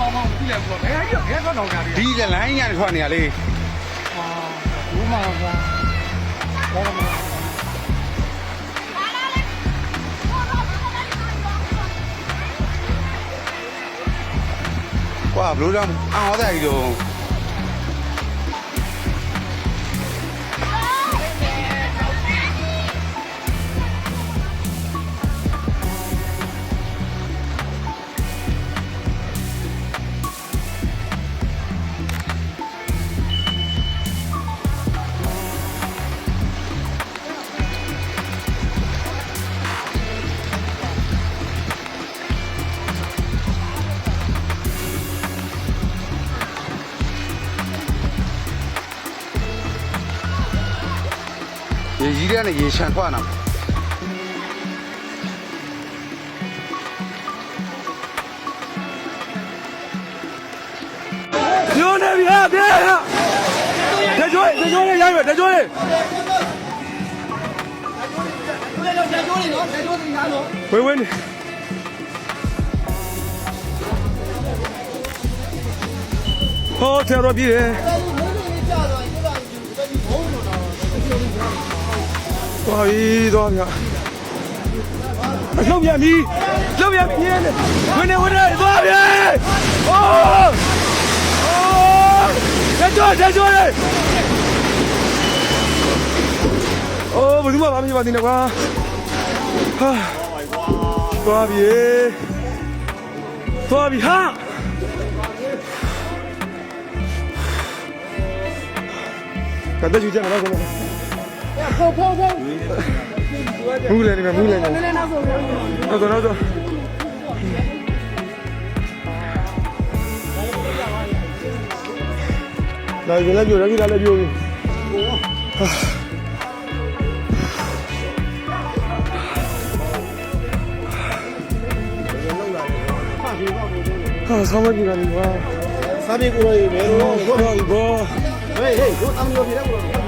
လဲကွာဘယ်ဟာကြီးဘယ်တော့တော့ကြတယ်ဒီလလိုင်းညာထွက်နေရလေဟာဘူးမှာကွာဘာမှမကွာဘလို့တော့အော်တဲ့ကြီးတော့ ရေကြီးတဲ့နဲ့ရေရှမ်းထွက်လာညိုနေပြီဟာတဲ့ဟာတကြွေးတကြွေးလေးရိုက်မယ်တကြွေးလေးဝေးဝေးနေဟောဆရာတော်ပြည် သွားပြီသွားပြီအလှုပ်ပြန်ပြီလှုပ်ပြန်ပြီဝင်နေဝင်နေသွားပြီဟော။တက်ကြွတက်ကြွလေ။အိုးဘယ်သူမှမဖြစ်ပါသေးနဲ့ကွာ။ဟာ။သွားပြီ။သွားပြီဟာ။ကတည်းကကြည့်ကြမှာကော။ ဖောက်ဖောက်ဖောက်မူးလေနေမူးလေနေ။နည်းနည်းနောက်ဆုံးနောက်ဆုံးနောက်ဆုံးလာကြလည်းပြိုလည်းပြလာလည်းပြိုပြီဟာဆောင်းမကြည့်ရဘူးကွာစာပြေကိုရေမေရော